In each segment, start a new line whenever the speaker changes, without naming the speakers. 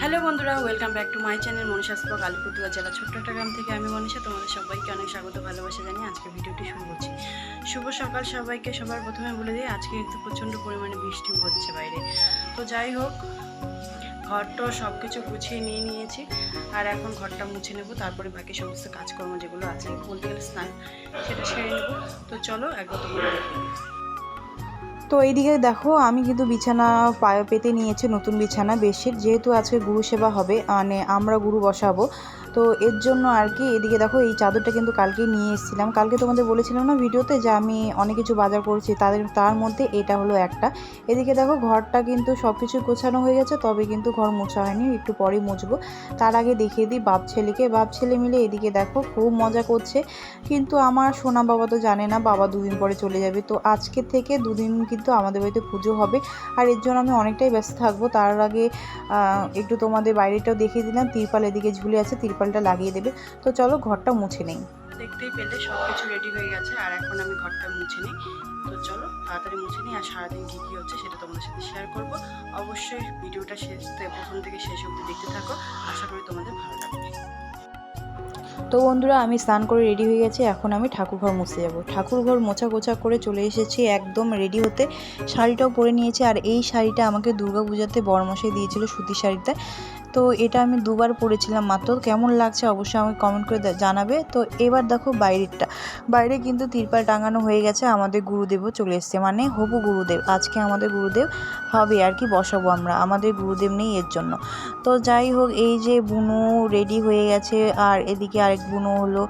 Hello বন্ধুরা welcome back to my channel Manisha spoke, Alipurduar জেলা ছোট্ট একটা গ্রাম থেকে আমি মনীষা। তোমাদের সবাইকে অনেক স্বাগত, ভালোবাসা জানিয়ে আজকে ভিডিওটি শুরু করছি। শুভ সকাল সবাইকে, সবার প্রথমে বলে দিই, আজকে একটু প্রচণ্ড পরিমাণে বৃষ্টি হচ্ছে বাইরে। তো যাই হোক ঘরটা সব কিছু গুছিয়ে নিয়ে নিয়েছি, আর এখন ঘরটা মুছে নেব, তারপরে বাকি সমস্ত কাজকর্ম যেগুলো আছে, বলতে গেলে স্নান সেটা সেরে নেব। তো চলো নিই।
তো এইদিকে দেখো, আমি কিন্তু বিছানা পায়ে পেতে নিয়েছি নতুন বিছানা বেশির যেহেতু আজকে গুরু সেবা হবে মানে আমরা গুরু বসাবো। তো এর জন্য আর কি, এদিকে দেখো এই চাদরটা কিন্তু কালকে নিয়ে এসেছিলাম। কালকে তোমাদের বলেছিলাম না ভিডিওতে যে আমি অনেক কিছু বাজার করেছি, তাদের, তার মধ্যে এটা হলো একটা। এদিকে দেখো ঘরটা কিন্তু সব কিছু গোছানো হয়ে গেছে, তবে কিন্তু ঘর মোছা হয়নি, একটু পরেই মুছবো। তার আগে দেখিয়ে দিই বাপ ছেলেকে। বাপ ছেলে মিলে এদিকে দেখো খুব মজা করছে। কিন্তু আমার সোনা বাবা তো জানে না, বাবা দুদিন পরে চলে যাবে। তো আজকে থেকে দুদিন কিন্তু আমাদের বাড়িতে পুজো হবে। আর এর জন্য আমি অনেকটাই ব্যস্ত থাকব। তার আগে একটু তোমাদের বাইরেটাও দেখিয়ে দিলাম। তিরপাল এদিকে ঝুলে আছে তিরপালটা লাগিয়ে দেবে। তো চলো ঘরটা মুছে নেই।
দেখতেই পেলে সব কিছু রেডি হয়ে গেছে আর এখন আমি ঘরটা মুছে নিই। তো চলো তাড়াতাড়ি মুছে নিই আর সারাদিন কী কী হচ্ছে সেটা তোমাদের সাথে শেয়ার করব। অবশ্যই ভিডিওটা শেষ প্রথম থেকে শেষ অবধি দেখতে থাকো। আশা করি তোমাদের ভালো লাগবে।
তো বন্ধুরা আমি স্নান করে রেডি হয়ে গেছি এখন আমি ঠাকুর ঘর মুছতে যাব। ঠাকুর ঘর মোছা গোছা করে চলে এসেছি একদম রেডি হতে। শাড়িটাও পরে নিয়েছি আর এই শাড়িটা আমাকে দুর্গা পূজাতে বড়মশাই দিয়েছিল সুতির শাড়িটা তো এটা আমি দুবার পরেছিলাম মাত্র। কেমন লাগছে অবশ্যই আমাকে কমেন্ট করে জানাবে। তো এবার দেখো বাইরেরটা। বাইরে কিন্তু তিরপাল টাঙানো হয়ে গেছে, আমাদের গুরুদেবও চলে এসছে। মানে হবু গুরুদেব, আজকে আমাদের গুরুদেব হবে আর কি বসাবো আমরা। আমাদের গুরুদেব নেই এর জন্য। তো যাই হোক, এই যে বুনু রেডি হয়ে গেছে, আর এদিকে আরেক বুনো হলো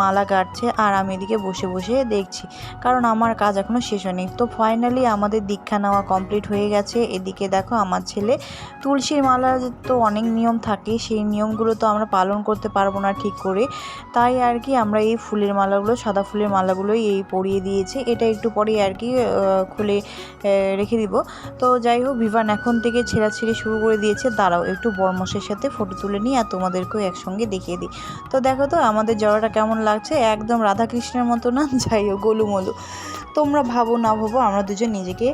মালা কাটছে, আর আমি এদিকে বসে বসে দেখছি। কারণ আমার কাজ এখনও শেষ হয়নি। তো ফাইনালি আমাদের দীক্ষা নেওয়া কমপ্লিট হয়ে গেছে। এদিকে দেখো আমার ছেলে তুলসীর মালা তো অনেক নিয়ম থাকে, সেই নিয়মগুলো তো আমরা পালন করতে পারব না ঠিক করে। তাই আর কি আমরা এই ফুলের মালাগুলো, সাদা ফুলের মালাগুলোই এই পরিয়ে দিয়েছি। এটা একটু পরে আর কি খুলে রেখে দিব। তো যাই হোক বিভান এখন থেকে ছেঁড়াছিঁড়ি শুরু করে দিয়েছে। দাঁড়াও, একটু বর্মসের সাথে ফটো তুলে নিই আর তোমাদেরকেও একসঙ্গে দেখিয়ে দিই। তো দেখো তো, আমাদের জড়াটা কেমন লাগছে? একদম রাধাকৃষ্ণের মতো না? যাই হোক, গোলুমলু। তোমরা ভাবো, না ভাবো, আমরা দুজন নিজেকে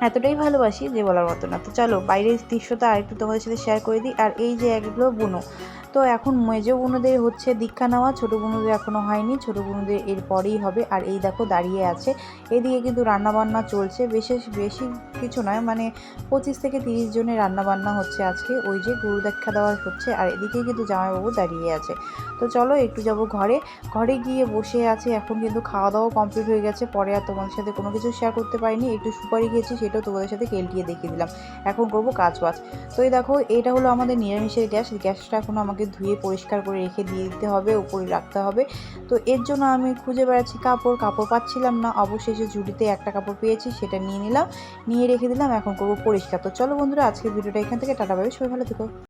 এতটাই ভালোবাসি যে বলার মতো না। তো চলো, বাইরের দৃশ্যটা আরেকটু তোমাদের সাথে শেয়ার করে দিই। আর এই যে একগুলো বুনো। তো এখন মেজো বুনোদের হচ্ছে দীক্ষা নেওয়া, ছোটো বুনোদের এখনও হয়নি, ছোটো বুনোদের এরপরেই হবে। আর এই দেখো দাঁড়িয়ে আছে। এদিকে কিন্তু রান্নাবান্না চলছে, বিশেষ, বেশি কিছু নয় মানে পঁচিশ থেকে তিরিশ জনের রান্নাবান্না হচ্ছে আজকে। ওই যে গুরু দেখা দেওয়া হচ্ছে, আর এদিকে কিন্তু জামাইবাবু দাঁড়িয়ে আছে। তো চলো একটু যাব ঘরে। ঘরে গিয়ে বসে আছে, এখন কিন্তু খাওয়া দাওয়া কমপ্লিট হয়ে গেছে। পরে আর তোমাদের সাথে কোনো কিছু শেয়ার করতে পারিনি। একটু সুপারি খেয়েছি, সেটাও তোমাদের সাথে কেলটিয়ে দেখিয়ে দিলাম। এখন করব কাজ বাজ তো এই দেখো, এটা হলো আমাদের নিরামিষের গ্যাস। গ্যাসটা এখন আমাকে ধুয়ে পরিষ্কার করে রেখে দিয়ে দিতে হবে উপরে রাখতে হবে। তো এর জন্য আমি খুঁজে বেড়াচ্ছি কাপড় কাপড় পাচ্ছিলাম না। অবশেষে ঝুড়িতে একটা কাপড় পেয়েছি, সেটা নিয়ে নিলাম। নিয়ে রেখে দিলাম, এখন করব পরিষ্কার। তো চলো বন্ধুরা, আজকের ভিডিওটা এখান থেকে। টাটা ভাবে সবাই ভালো থেকো।